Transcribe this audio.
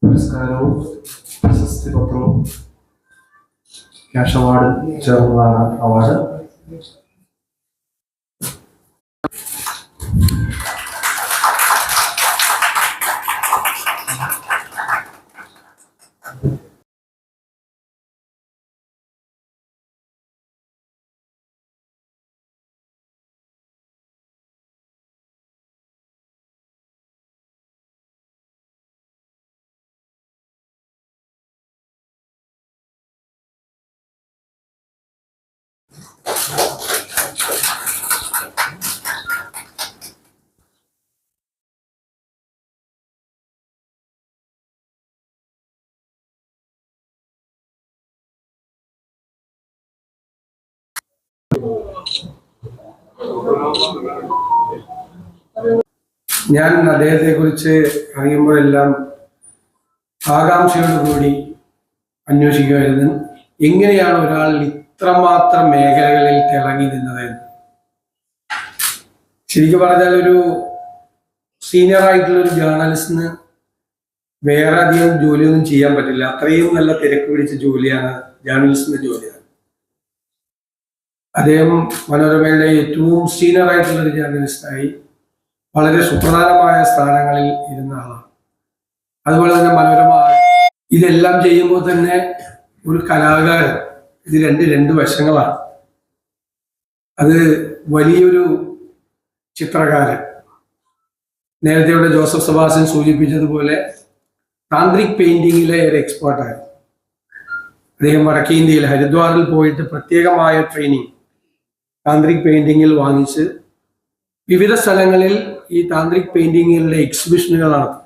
Pescaram, se tipo pro. Cash award, Jarla award. Thank you. ഞാൻ അദ്ദേഹത്തെ കുറിച്ച് അറിയുമ്പോഴെല്ലാം ആകാംക്ഷയോടുകൂടി അന്വേഷിക്കുമായിരുന്നു. എങ്ങനെയാണ് ഒരാൾ ഇത്രമാത്രം മേഖലകളിൽ തിളങ്ങി നിന്നത്. ശരിക്കും പറഞ്ഞാൽ ഒരു സീനിയർ ആയിട്ടുള്ള ഒരു ജേർണലിസ്റ്റിന് വേറെ അധികം ജോലിയൊന്നും ചെയ്യാൻ പറ്റില്ല. അത്രയും നല്ല തിരക്ക് പിടിച്ച ജോലിയാണ് ജേർണലിസ്റ്റിന്റെ ജോലിയാണ്. അദ്ദേഹം മനോരമയുടെ ഏറ്റവും സീനിയർ ആയിട്ടുള്ള ഒരു ജേർണലിസ്റ്റായി വളരെ സുപ്രധാനമായ സ്ഥാനങ്ങളിൽ ഇരുന്ന ആളാണ്. അതുപോലെ തന്നെ മനോരമ ഇതെല്ലാം ചെയ്യുമ്പോൾ തന്നെ ഒരു കലാകാരൻ ഇത് രണ്ട് രണ്ട് വശങ്ങളാണ്. അത് വലിയൊരു ചിത്രകാരൻ. നേരത്തെ ഇവിടെ ജോസഫ് സബാസൻ സൂചിപ്പിച്ചതുപോലെ താന്ത്രിക് പെയിന്റിങ്ങിലെ ഒരു എക്സ്പേർട്ടായിരുന്നു അദ്ദേഹം വടക്കേ ഇന്ത്യയിൽ ഹരിദ്വാറിൽ പോയിട്ട് പ്രത്യേകമായ ട്രെയിനിങ് താന്ത്രിക് പെയിന്റിങ്ങിൽ വാങ്ങിച്ച് വിവിധ സ്ഥലങ്ങളിൽ ഈ താന്ത്രിക് പെയിന്റിങ്ങുകളുടെ എക്സിബിഷനുകൾ നടത്തും.